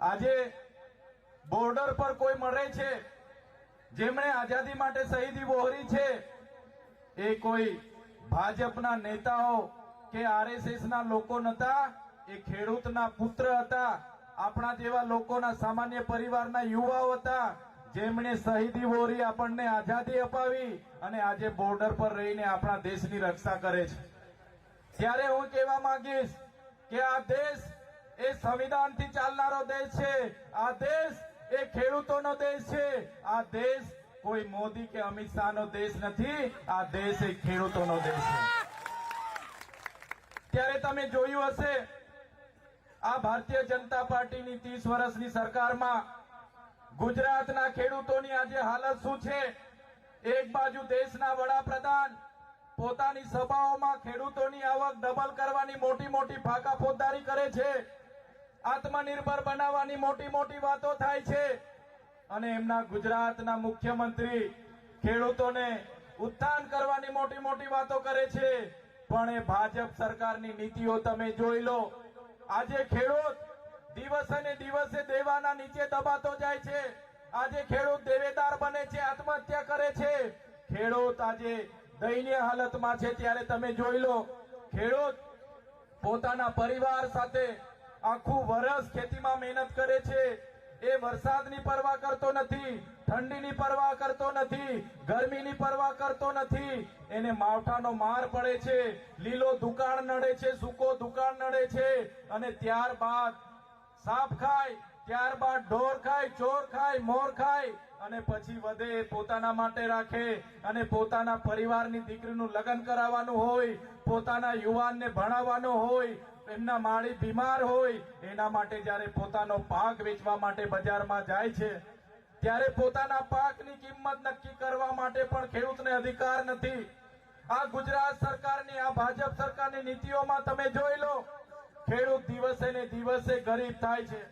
આજે બોર્ડર પર કોઈ મરે છે? જેમણે આઝાદી માટે શહીદી વહોરી છે? એ કોઈ ભાજપના નેતાઓ કે આરએસએસના લોકો નતા? એ ખેડૂતના પુત્ર હતા? આપણા જેવા લોકોના સામાન્ય પરિવારના યુવાઓ હતા? જેમણે શહીદી વોરી આપણને આઝાદી અપાવી અને આજે બોર્ડર પર રહીને આપણા દેશની રક્ષા કરે છે. ત્યારે હું કહેવા માંગીશ કે આ દેશ એ સંવિધાનથી ચાલનારો દેશ છે. આ દેશ એ ખેડૂતોનો દેશ છે. આ દેશ કોઈ મોદી કે અમિત શાહનો દેશ નથી. આ દેશ એ ખેડૂતોનો દેશ છે. ત્યારે તમે જોયું હશે, આ ભારતીય જનતા પાર્ટીની ત્રીસ વર્ષની સરકારમાં ગુજરાતના ખેડૂતોની આજે હાલત શું છે? એક બાજુ દેશના વડાપ્રધાન પોતાની સભાઓમાં ખેડૂતોની આવક ડબલ કરવાની મોટી મોટી ફાકા ફોજદારી કરે છે. આત્મનિર્ભર બનાવવાની મોટી મોટી વાતો થાય છે. અને એમના ગુજરાતના મુખ્યમંત્રી ખેડૂતોને ઉત્થાન કરવાની મોટી મોટી વાતો કરે છે. પણ એ ભાજપ સરકારની નીતિઓ તમે જોઈ લો. આજે ખેડૂત દિવસે ને દિવસે દેવાના નીચે દબાતો જાય છે. આજે ખેડૂત દેવેદાર બને છે, આત્મહત્યા કરે છે. ખેડૂત આજે દયનીય હાલતમાં છે, ત્યારે તમે જોઈ લો. ખેડૂત પોતાના પરિવાર સાથે આખું વર્ષ ખેતીમાં મહેનત કરે છે. એ વરસાદની પરવા કરતો નથી, ઠંડીની પરવા કરતો નથી, ગરમીની પરવા કરતો નથી. એને માવઠાનો માર પડે છે, લીલો દુકાળ નડે છે, સૂકો દુકાળ નડે છે અને ત્યારબાદ સાપ ખાય, ત્યારબાદ ઢોર ખાય, ચોર ખાય, મોર ખાય અને પછી વધે પોતાના માટે રાખે અને પોતાના પરિવારની દીકરીનું લગ્ન કરાવવાનું હોય, પોતાના યુવાનને ભણાવવાનો હોય એમના માળી બીમાર હોય, એના માટે જ્યારે પોતાનો પાક વેચવા માટે બજારમાં જાય છે, ત્યારે પોતાના પાકની કિંમત નક્કી કરવા માટે પણ ખેડૂતને અધિકાર નથી. આ ગુજરાત સરકારની, આ ભાજપ સરકારની નીતિઓમાં તમે જોઈ લો, ખેડૂત દિવસે ને દિવસે ગરીબ થાય છે.